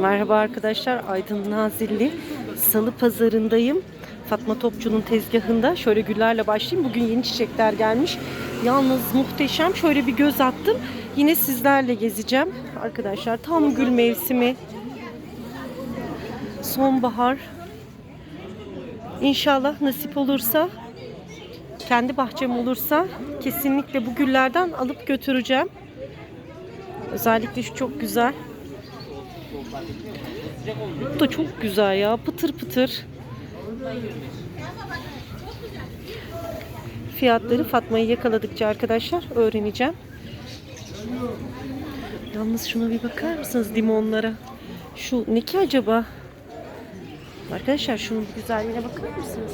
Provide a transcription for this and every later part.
Merhaba arkadaşlar. Aydın Nazilli Salı Pazarındayım. Fatma Topçu'nun tezgahında. Şöyle güllerle başlayayım. Bugün yeni çiçekler gelmiş. Yalnız muhteşem. Şöyle bir göz attım. Yine sizlerle gezeceğim. Arkadaşlar tam gül mevsimi. Sonbahar. İnşallah nasip olursa kendi bahçem olursa kesinlikle bu güllerden alıp götüreceğim. Özellikle şu çok güzel. Bu da çok güzel ya. Pıtır pıtır. Fiyatları Fatma'yı yakaladıkça arkadaşlar öğreneceğim. Yalnız şuna bir bakar mısınız limonlara? Şu ne ki acaba? Arkadaşlar şunun güzelliğine bakar mısınız?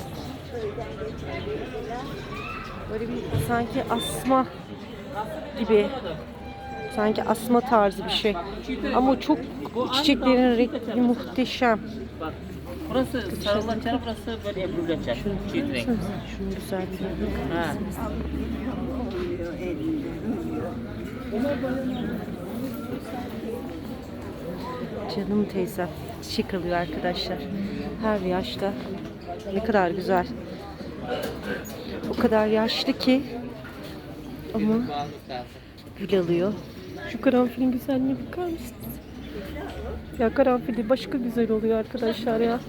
Böyle bir sanki asma gibi. Sanki asma tarzı bir şey. Ama çok çiçeklerin rengi muhteşem. Bak. Burası sarılan çarı, burası böyle ebru geçer. Çiğit renk. Şunun güzelliğine bakın. Ha. Canım teyzem çiçek alıyor arkadaşlar. Her yaşta. Ne kadar güzel. O kadar yaşlı ki ama gül alıyor. Şu karanfilin güzelliğine bakar mısınız? Ya karanfili başka güzel oluyor arkadaşlar ya.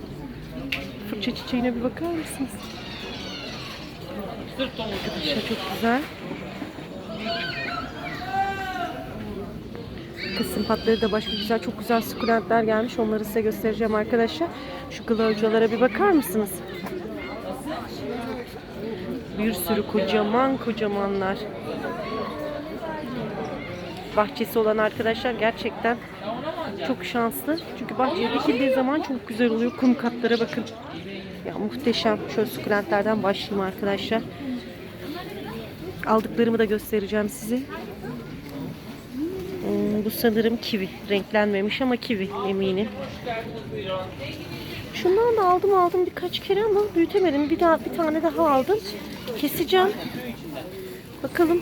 Fırça çiçeğine bir bakar mısınız? Arkadaşlar çok güzel. Kısım patları da başka güzel, çok güzel sukulentler gelmiş. Onları size göstereceğim arkadaşlar. Şu kılavcılara bir bakar mısınız? Bir sürü kocaman kocamanlar. Bahçesi olan arkadaşlar gerçekten çok şanslı. Çünkü bahçeye dikildiği zaman çok güzel oluyor. Kum katlara bakın. Ya muhteşem. Şöyle sukulentlerden başlayayım arkadaşlar. Aldıklarımı da göstereceğim size. Hmm, bu sanırım kivi. Renklenmemiş ama kivi eminim. Şundan da aldım aldım birkaç kere ama büyütemedim. Bir daha bir tane daha aldım. Keseceğim. Bakalım.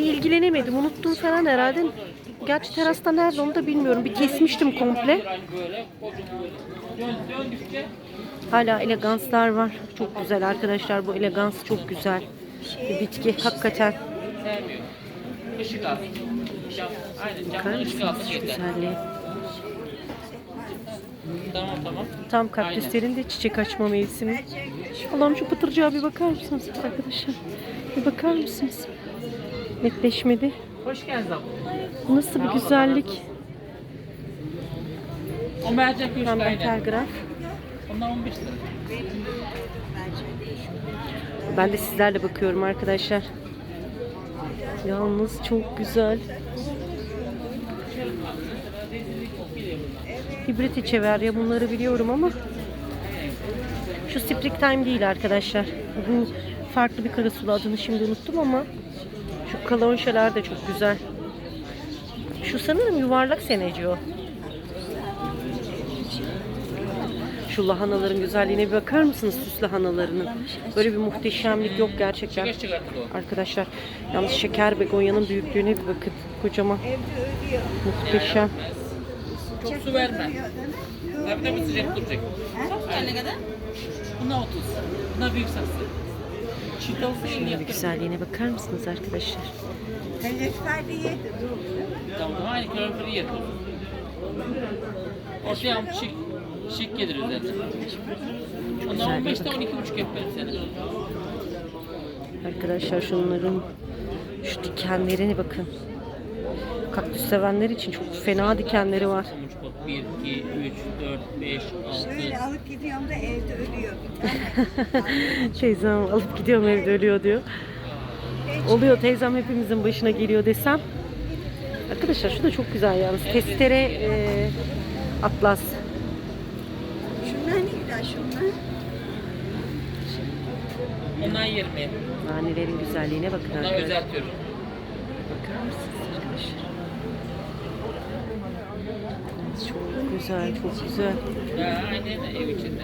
Bir ilgilenemedim. Unuttum falan herhalde. Gerçi terasta nerede onu da bilmiyorum. Bir kesmiştim komple. Hala eleganslar var. Çok güzel arkadaşlar. Bu elegans çok güzel. Bir bitki hakikaten. Bakar mısınız tamam. Tam kaktüslerin de çiçek açma mevsimi. Allah'ım şu pıtırcığa bir bakar mısınız arkadaşlar? Bir bakar mısınız? Netleşmedi. Hoş geldin abla. Nasıl bir güzellik? O mercek üç aynen. telgraf. Onlar 15 lira. Ben de sizlerle bakıyorum arkadaşlar. Yalnız çok güzel. Hibrit çever ya bunları biliyorum ama şu Spring Time değil arkadaşlar. Bu farklı bir karasulu adını şimdi unuttum ama kalonşeler de çok güzel. Şu sanırım yuvarlak seneci o. Şu lahanaların güzelliğine bir bakar mısınız süs lahanalarının? Böyle bir muhteşemlik yok gerçekten. Arkadaşlar yalnız şeker begonya'nın büyüklüğüne bir bakın. Kocaman. Muhteşem. Çok su verme. Tabii tabii sıcak duracak. Ne kadar? Buna 30. Buna büyük saksı. Çiğ olsa 50 Bir yaptım. güzelliğine bakar mısınız arkadaşlar? Tamam aynı kaloriferi yapıyoruz. Ortaya am şık, şık gelir üzerine. Ondan güzel, 15'te 12,5 yapıyorum seni. Arkadaşlar şunların şu dikenlerine bakın. Kaktüs sevenler için çok fena dikenleri var. 1, 2, 3, 4, 5, 6, Böyle alıp gidiyorum da evde ölüyor. Teyzem alıp gidiyorum evde ölüyor diyor. Oluyor teyzem hepimizin başına geliyor desem. Arkadaşlar şu da çok güzel yalnız. Testere e, atlas. Şunlar ne güzel şunlar. Ondan 20. Nanelerin güzelliğine bakın Ondan arkadaşlar. özeltiyorum. Bakar mısınız arkadaşlar? Çok güzel, çok güzel. Aynen ev içinde.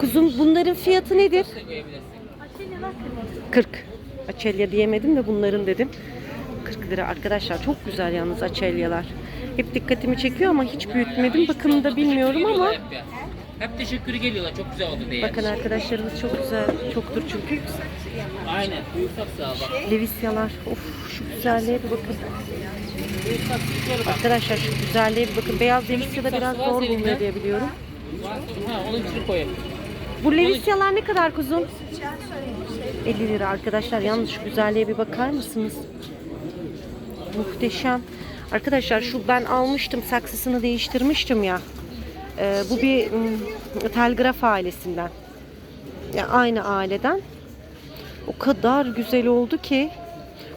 Kuzum bunların fiyatı nedir? Koyabilirsin. 40. Açelya diyemedim de bunların dedim. 40 lira arkadaşlar çok güzel yalnız açelyalar. Hep dikkatimi çekiyor ama hiç büyütmedim. Bakımını da bilmiyorum ama Hep, teşekkürü geliyorlar. Çok güzel oldu diye. bakın arkadaşlarımız çok güzel, çoktur çünkü. Aynen. Büyük saksı al bak. Levisyalar. Of şu güzelliğe bir bakın. Tutuyorum bak. Arkadaşlar şu güzelliğe bir bakın. Beyaz Levisya da biraz zor bulunuyor diye biliyorum. Ha onun içine koyayım. Bu Levisyalar ne kadar kuzum? 50 lira arkadaşlar. Yalnız şu güzelliğe bir bakar mısınız? Muhteşem. Arkadaşlar şu ben almıştım saksısını değiştirmiştim ya. Ee, bu bir ım, telgraf ailesinden. Ya aynı aileden. O kadar güzel oldu ki.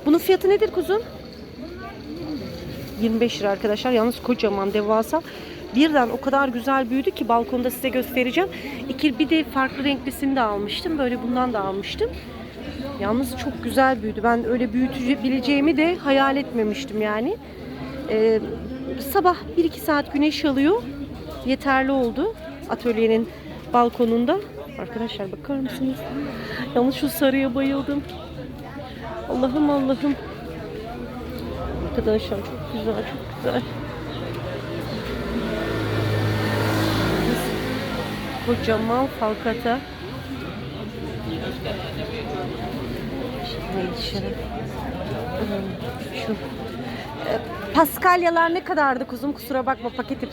Bunun fiyatı nedir kuzum? 25 lira arkadaşlar. Yalnız kocaman devasa. Birden o kadar güzel büyüdü ki balkonda size göstereceğim. İki bir de farklı renklisini de almıştım. Böyle bundan da almıştım. Yalnız çok güzel büyüdü. Ben öyle büyütebileceğimi de hayal etmemiştim yani. Ee, sabah 1-2 saat güneş alıyor. Yeterli oldu atölyenin balkonunda. Arkadaşlar bakar mısınız? Yalnız şu sarıya bayıldım. Allah'ım Allah'ım. Arkadaşlar çok güzel, çok güzel. Kocaman falkata. Şeref? Hmm, Şu. Paskalyalar ne kadardı kuzum? Kusura bakma paketi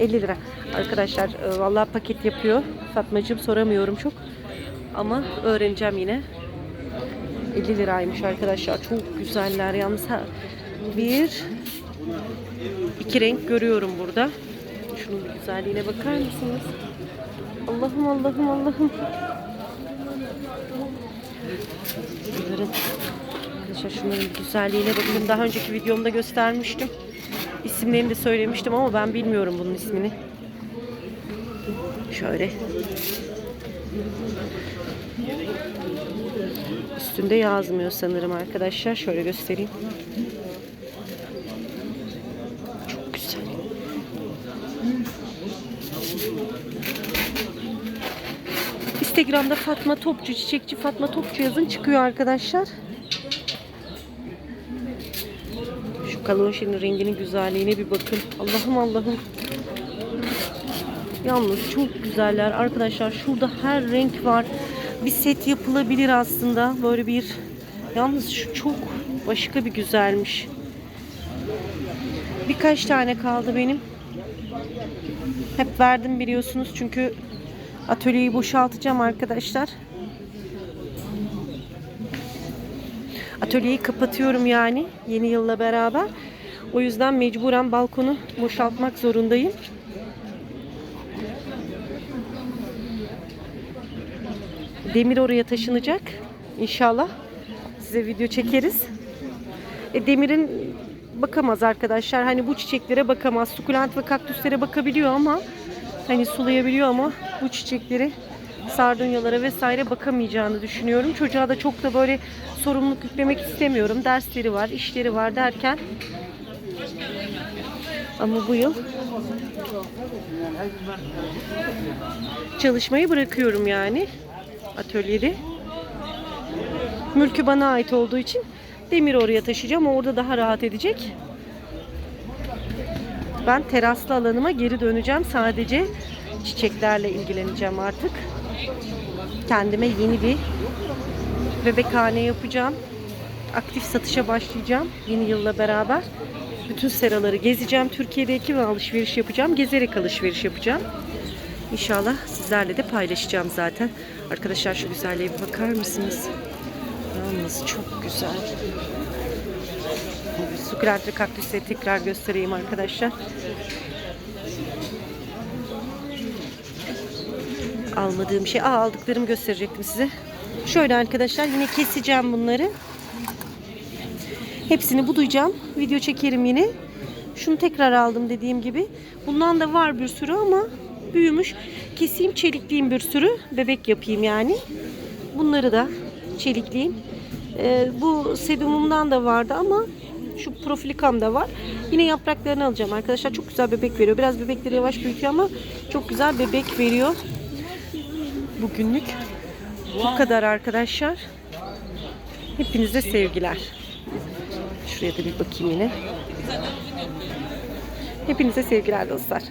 50 lira. Arkadaşlar e, vallahi paket yapıyor. Fatmacığım soramıyorum çok. Ama öğreneceğim yine. 50 liraymış arkadaşlar. Çok güzeller yalnız. Ha, bir iki renk görüyorum burada. Şunun güzelliğine bakar mısınız? Allah'ım Allah'ım Allah'ım. Arkadaşlar şunların güzelliğine bakın. Daha önceki videomda göstermiştim. İsimlerini de söylemiştim ama ben bilmiyorum bunun ismini. Şöyle. Üstünde yazmıyor sanırım arkadaşlar. Şöyle göstereyim. Çok güzel. Instagram'da Fatma Topçu, çiçekçi Fatma Topçu yazın çıkıyor arkadaşlar. Şu kalonşinin renginin güzelliğine bir bakın. Allah'ım Allah'ım. Yalnız çok güzeller arkadaşlar. Şurada her renk var. Bir set yapılabilir aslında. Böyle bir yalnız şu çok başka bir güzelmiş. Birkaç tane kaldı benim. Hep verdim biliyorsunuz çünkü atölyeyi boşaltacağım arkadaşlar. Atölyeyi kapatıyorum yani yeni yılla beraber. O yüzden mecburen balkonu boşaltmak zorundayım. Demir oraya taşınacak. İnşallah size video çekeriz. E, Demir'in bakamaz arkadaşlar. Hani bu çiçeklere bakamaz. Sukulent ve kaktüslere bakabiliyor ama hani sulayabiliyor ama bu çiçekleri sardunyalara vesaire bakamayacağını düşünüyorum. Çocuğa da çok da böyle sorumluluk yüklemek istemiyorum. Dersleri var, işleri var derken ama bu yıl çalışmayı bırakıyorum yani atölyede. Mülkü bana ait olduğu için demir oraya taşıyacağım. Orada daha rahat edecek. Ben teraslı alanıma geri döneceğim. Sadece çiçeklerle ilgileneceğim artık. Kendime yeni bir bebekhane yapacağım. Aktif satışa başlayacağım yeni yılla beraber. Bütün seraları gezeceğim. Türkiye'deki ve alışveriş yapacağım. Gezerek alışveriş yapacağım. İnşallah sizlerle de paylaşacağım zaten. Arkadaşlar şu güzelliğe bir bakar mısınız? Yalnız çok güzel. Sukulent ve kaktüsleri tekrar göstereyim arkadaşlar. Almadığım şey, aa aldıklarımı gösterecektim size. Şöyle arkadaşlar yine keseceğim bunları. Hepsini budayacağım. Video çekerim yine. Şunu tekrar aldım dediğim gibi. Bundan da var bir sürü ama büyümüş. Keseyim çelikleyeyim bir sürü. Bebek yapayım yani. Bunları da çelikleyeyim. Ee, bu sedumumdan da vardı ama şu profilikam da var. Yine yapraklarını alacağım arkadaşlar. Çok güzel bebek veriyor. Biraz bebekleri yavaş büyütüyor ama çok güzel bebek veriyor. Bugünlük bu kadar arkadaşlar. Hepinize sevgiler. Şuraya da bir bakayım yine. Hepinize sevgiler dostlar.